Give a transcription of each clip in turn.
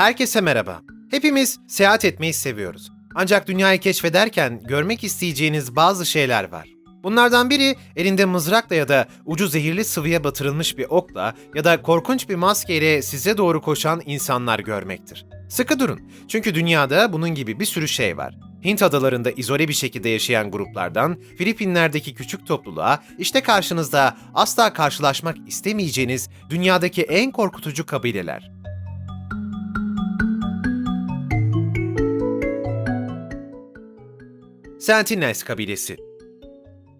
Herkese merhaba. Hepimiz seyahat etmeyi seviyoruz. Ancak dünyayı keşfederken görmek isteyeceğiniz bazı şeyler var. Bunlardan biri elinde mızrakla ya da ucu zehirli sıvıya batırılmış bir okla ya da korkunç bir maskeyle size doğru koşan insanlar görmektir. Sıkı durun. Çünkü dünyada bunun gibi bir sürü şey var. Hint adalarında izole bir şekilde yaşayan gruplardan Filipinler'deki küçük topluluğa işte karşınızda asla karşılaşmak istemeyeceğiniz dünyadaki en korkutucu kabileler. Sentinels kabilesi.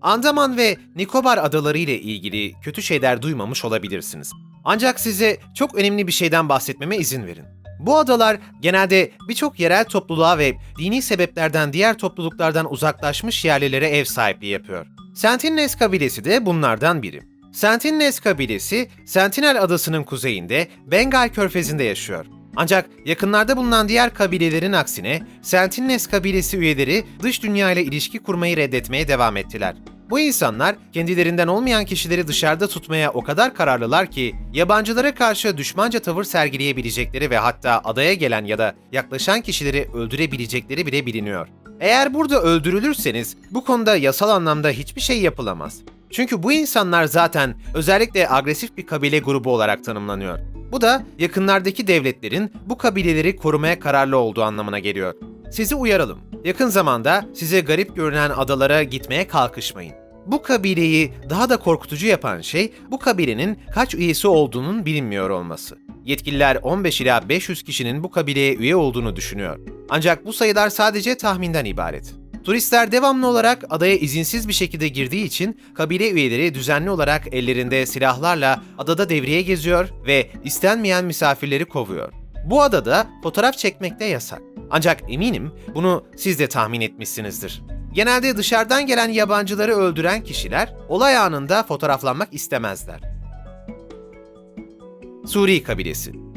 Andaman ve Nikobar adaları ile ilgili kötü şeyler duymamış olabilirsiniz. Ancak size çok önemli bir şeyden bahsetmeme izin verin. Bu adalar genelde birçok yerel topluluğa ve dini sebeplerden diğer topluluklardan uzaklaşmış yerlilere ev sahipliği yapıyor. Sentinels kabilesi de bunlardan biri. Sentinels kabilesi, Sentinel adasının kuzeyinde Bengal körfezinde yaşıyor. Ancak yakınlarda bulunan diğer kabilelerin aksine Sentinels kabilesi üyeleri dış dünya ile ilişki kurmayı reddetmeye devam ettiler. Bu insanlar kendilerinden olmayan kişileri dışarıda tutmaya o kadar kararlılar ki yabancılara karşı düşmanca tavır sergileyebilecekleri ve hatta adaya gelen ya da yaklaşan kişileri öldürebilecekleri bile biliniyor. Eğer burada öldürülürseniz bu konuda yasal anlamda hiçbir şey yapılamaz. Çünkü bu insanlar zaten özellikle agresif bir kabile grubu olarak tanımlanıyor. Bu da yakınlardaki devletlerin bu kabileleri korumaya kararlı olduğu anlamına geliyor. Sizi uyaralım. Yakın zamanda size garip görünen adalara gitmeye kalkışmayın. Bu kabileyi daha da korkutucu yapan şey bu kabilenin kaç üyesi olduğunun bilinmiyor olması. Yetkililer 15 ila 500 kişinin bu kabileye üye olduğunu düşünüyor. Ancak bu sayılar sadece tahminden ibaret. Turistler devamlı olarak adaya izinsiz bir şekilde girdiği için kabile üyeleri düzenli olarak ellerinde silahlarla adada devriye geziyor ve istenmeyen misafirleri kovuyor. Bu adada fotoğraf çekmek de yasak. Ancak eminim bunu siz de tahmin etmişsinizdir. Genelde dışarıdan gelen yabancıları öldüren kişiler olay anında fotoğraflanmak istemezler. Suri kabilesi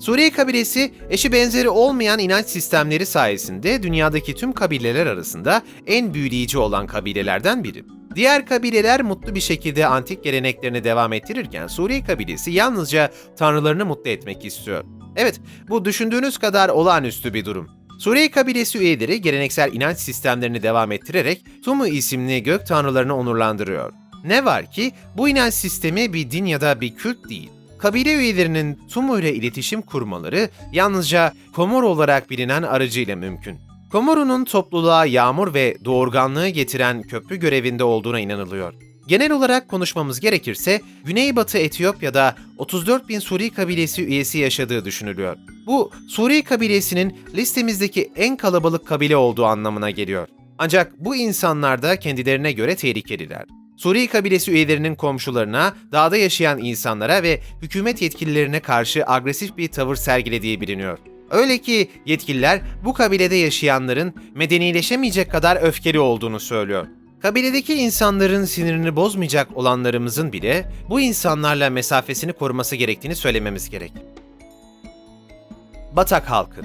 Suri kabilesi eşi benzeri olmayan inanç sistemleri sayesinde dünyadaki tüm kabileler arasında en büyüleyici olan kabilelerden biri. Diğer kabileler mutlu bir şekilde antik geleneklerini devam ettirirken Suri kabilesi yalnızca tanrılarını mutlu etmek istiyor. Evet, bu düşündüğünüz kadar olağanüstü bir durum. Suri kabilesi üyeleri geleneksel inanç sistemlerini devam ettirerek Tumu isimli gök tanrılarını onurlandırıyor. Ne var ki bu inanç sistemi bir din ya da bir kült değil. Kabile üyelerinin Tumu ile iletişim kurmaları yalnızca Komor olarak bilinen aracıyla mümkün. Komoru'nun topluluğa yağmur ve doğurganlığı getiren köprü görevinde olduğuna inanılıyor. Genel olarak konuşmamız gerekirse Güneybatı Etiyopya'da 34 bin Suri kabilesi üyesi yaşadığı düşünülüyor. Bu Suri kabilesinin listemizdeki en kalabalık kabile olduğu anlamına geliyor. Ancak bu insanlar da kendilerine göre tehlikeliler. Suri kabilesi üyelerinin komşularına, dağda yaşayan insanlara ve hükümet yetkililerine karşı agresif bir tavır sergilediği biliniyor. Öyle ki yetkililer bu kabilede yaşayanların medenileşemeyecek kadar öfkeli olduğunu söylüyor. Kabiledeki insanların sinirini bozmayacak olanlarımızın bile bu insanlarla mesafesini koruması gerektiğini söylememiz gerek. Batak halkı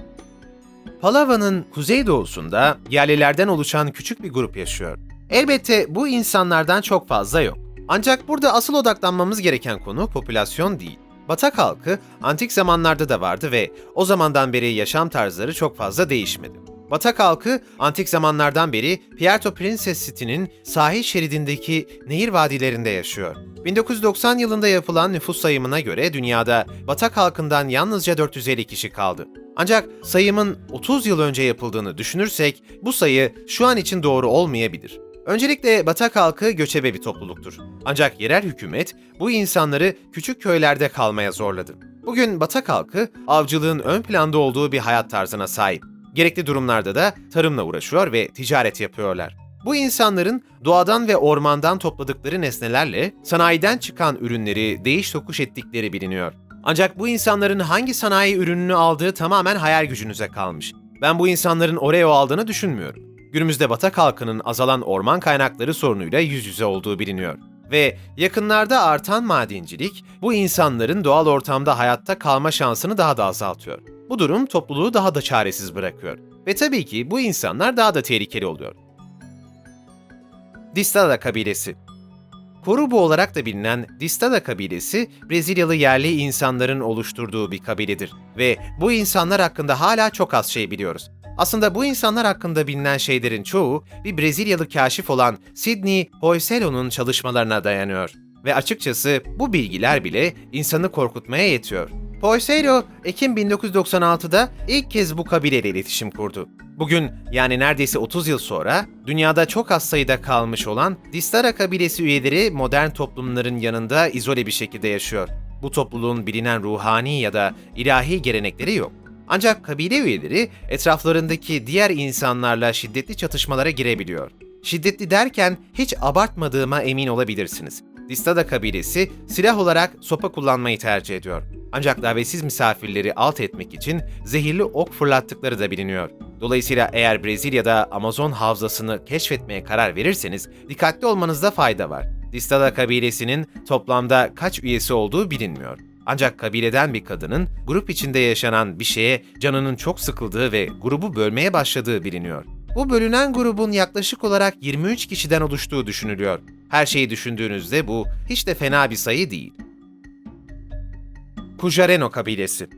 Palava'nın kuzeydoğusunda yerlilerden oluşan küçük bir grup yaşıyor. Elbette bu insanlardan çok fazla yok. Ancak burada asıl odaklanmamız gereken konu popülasyon değil. Batak halkı antik zamanlarda da vardı ve o zamandan beri yaşam tarzları çok fazla değişmedi. Batak halkı antik zamanlardan beri Puerto Princess City'nin sahil şeridindeki nehir vadilerinde yaşıyor. 1990 yılında yapılan nüfus sayımına göre dünyada Batak halkından yalnızca 450 kişi kaldı. Ancak sayımın 30 yıl önce yapıldığını düşünürsek bu sayı şu an için doğru olmayabilir. Öncelikle Batak halkı göçebe bir topluluktur. Ancak yerel hükümet bu insanları küçük köylerde kalmaya zorladı. Bugün Batak halkı avcılığın ön planda olduğu bir hayat tarzına sahip. Gerekli durumlarda da tarımla uğraşıyor ve ticaret yapıyorlar. Bu insanların doğadan ve ormandan topladıkları nesnelerle sanayiden çıkan ürünleri değiş tokuş ettikleri biliniyor. Ancak bu insanların hangi sanayi ürününü aldığı tamamen hayal gücünüze kalmış. Ben bu insanların Oreo aldığını düşünmüyorum. Günümüzde Batak halkının azalan orman kaynakları sorunuyla yüz yüze olduğu biliniyor. Ve yakınlarda artan madencilik bu insanların doğal ortamda hayatta kalma şansını daha da azaltıyor. Bu durum topluluğu daha da çaresiz bırakıyor. Ve tabii ki bu insanlar daha da tehlikeli oluyor. Distala kabilesi Korubu olarak da bilinen Distada kabilesi, Brezilyalı yerli insanların oluşturduğu bir kabiledir ve bu insanlar hakkında hala çok az şey biliyoruz. Aslında bu insanlar hakkında bilinen şeylerin çoğu bir Brezilyalı kaşif olan Sidney Hoyselo'nun çalışmalarına dayanıyor. Ve açıkçası bu bilgiler bile insanı korkutmaya yetiyor. Poiselo, Ekim 1996'da ilk kez bu kabileyle iletişim kurdu. Bugün yani neredeyse 30 yıl sonra dünyada çok az sayıda kalmış olan Distara kabilesi üyeleri modern toplumların yanında izole bir şekilde yaşıyor. Bu topluluğun bilinen ruhani ya da ilahi gelenekleri yok. Ancak kabile üyeleri etraflarındaki diğer insanlarla şiddetli çatışmalara girebiliyor. Şiddetli derken hiç abartmadığıma emin olabilirsiniz. Distada kabilesi silah olarak sopa kullanmayı tercih ediyor. Ancak davetsiz misafirleri alt etmek için zehirli ok fırlattıkları da biliniyor. Dolayısıyla eğer Brezilya'da Amazon havzasını keşfetmeye karar verirseniz dikkatli olmanızda fayda var. Distada kabilesinin toplamda kaç üyesi olduğu bilinmiyor. Ancak kabileden bir kadının grup içinde yaşanan bir şeye canının çok sıkıldığı ve grubu bölmeye başladığı biliniyor. Bu bölünen grubun yaklaşık olarak 23 kişiden oluştuğu düşünülüyor. Her şeyi düşündüğünüzde bu hiç de fena bir sayı değil. Kujareno kabilesi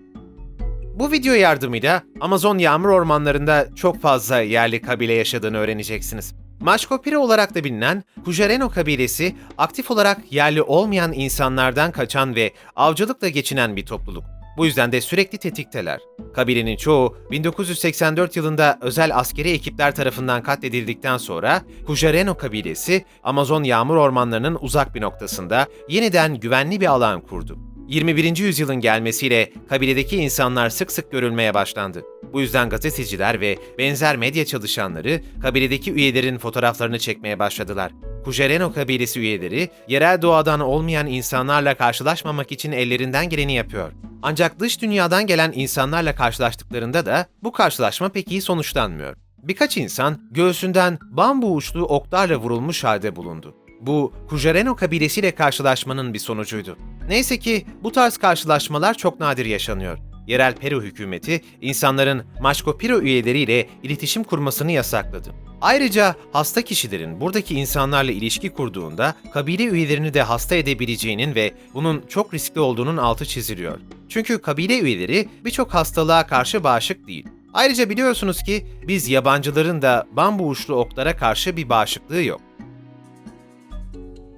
Bu video yardımıyla Amazon yağmur ormanlarında çok fazla yerli kabile yaşadığını öğreneceksiniz. Maşkopiri olarak da bilinen Kujareno kabilesi aktif olarak yerli olmayan insanlardan kaçan ve avcılıkla geçinen bir topluluk. Bu yüzden de sürekli tetikteler. Kabilenin çoğu 1984 yılında özel askeri ekipler tarafından katledildikten sonra Kujareno kabilesi Amazon yağmur ormanlarının uzak bir noktasında yeniden güvenli bir alan kurdu. 21. yüzyılın gelmesiyle kabiledeki insanlar sık sık görülmeye başlandı. Bu yüzden gazeteciler ve benzer medya çalışanları kabiledeki üyelerin fotoğraflarını çekmeye başladılar. Kujereno kabilesi üyeleri yerel doğadan olmayan insanlarla karşılaşmamak için ellerinden geleni yapıyor. Ancak dış dünyadan gelen insanlarla karşılaştıklarında da bu karşılaşma pek iyi sonuçlanmıyor. Birkaç insan göğsünden bambu uçlu oklarla vurulmuş halde bulundu. Bu Kujereno kabilesiyle karşılaşmanın bir sonucuydu. Neyse ki bu tarz karşılaşmalar çok nadir yaşanıyor. Yerel Peru hükümeti insanların Maşkopiro üyeleriyle iletişim kurmasını yasakladı. Ayrıca hasta kişilerin buradaki insanlarla ilişki kurduğunda kabile üyelerini de hasta edebileceğinin ve bunun çok riskli olduğunun altı çiziliyor. Çünkü kabile üyeleri birçok hastalığa karşı bağışık değil. Ayrıca biliyorsunuz ki biz yabancıların da bambu uçlu oklara karşı bir bağışıklığı yok.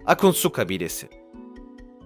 Akunsu kabilesi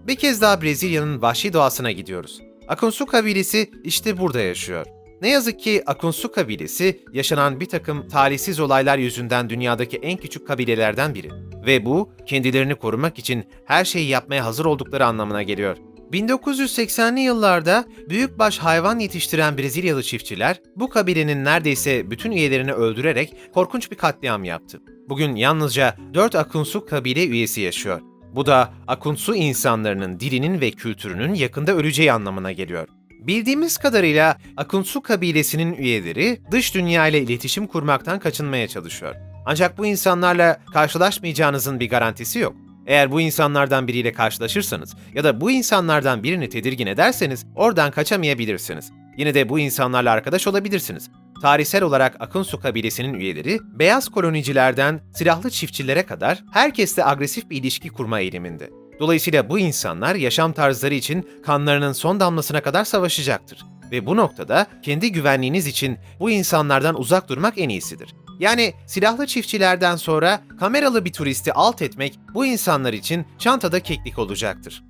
Bir kez daha Brezilya'nın vahşi doğasına gidiyoruz. Akunsu kabilesi işte burada yaşıyor. Ne yazık ki Akunsu kabilesi yaşanan bir takım talihsiz olaylar yüzünden dünyadaki en küçük kabilelerden biri. Ve bu kendilerini korumak için her şeyi yapmaya hazır oldukları anlamına geliyor. 1980'li yıllarda büyükbaş hayvan yetiştiren Brezilyalı çiftçiler bu kabilenin neredeyse bütün üyelerini öldürerek korkunç bir katliam yaptı. Bugün yalnızca 4 Akunsu kabile üyesi yaşıyor. Bu da Akunsu insanlarının dilinin ve kültürünün yakında öleceği anlamına geliyor. Bildiğimiz kadarıyla Akunsu kabilesinin üyeleri dış dünya ile iletişim kurmaktan kaçınmaya çalışıyor. Ancak bu insanlarla karşılaşmayacağınızın bir garantisi yok. Eğer bu insanlardan biriyle karşılaşırsanız ya da bu insanlardan birini tedirgin ederseniz oradan kaçamayabilirsiniz. Yine de bu insanlarla arkadaş olabilirsiniz. Tarihsel olarak Akunsu kabilesinin üyeleri, beyaz kolonicilerden silahlı çiftçilere kadar herkesle agresif bir ilişki kurma eğiliminde. Dolayısıyla bu insanlar yaşam tarzları için kanlarının son damlasına kadar savaşacaktır. Ve bu noktada kendi güvenliğiniz için bu insanlardan uzak durmak en iyisidir. Yani silahlı çiftçilerden sonra kameralı bir turisti alt etmek bu insanlar için çantada keklik olacaktır.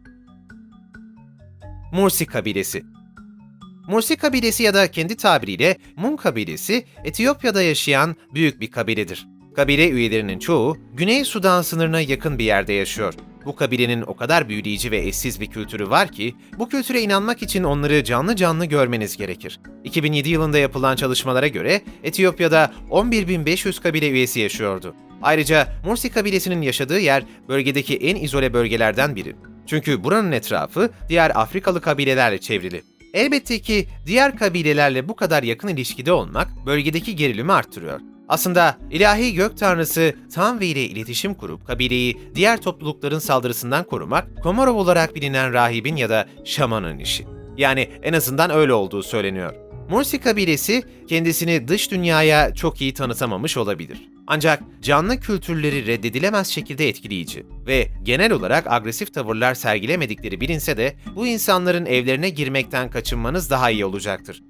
Mursi kabilesi Mursi kabilesi ya da kendi tabiriyle Mun kabilesi Etiyopya'da yaşayan büyük bir kabiledir. Kabile üyelerinin çoğu Güney Sudan sınırına yakın bir yerde yaşıyor. Bu kabilenin o kadar büyüleyici ve eşsiz bir kültürü var ki, bu kültüre inanmak için onları canlı canlı görmeniz gerekir. 2007 yılında yapılan çalışmalara göre Etiyopya'da 11.500 kabile üyesi yaşıyordu. Ayrıca Mursi kabilesinin yaşadığı yer bölgedeki en izole bölgelerden biri. Çünkü buranın etrafı diğer Afrikalı kabilelerle çevrili. Elbette ki diğer kabilelerle bu kadar yakın ilişkide olmak bölgedeki gerilimi arttırıyor. Aslında ilahi gök tanrısı Tanvi ile iletişim kurup kabileyi diğer toplulukların saldırısından korumak Komorov olarak bilinen rahibin ya da şamanın işi. Yani en azından öyle olduğu söyleniyor. Mursi kabilesi kendisini dış dünyaya çok iyi tanıtamamış olabilir. Ancak canlı kültürleri reddedilemez şekilde etkileyici ve genel olarak agresif tavırlar sergilemedikleri bilinse de bu insanların evlerine girmekten kaçınmanız daha iyi olacaktır.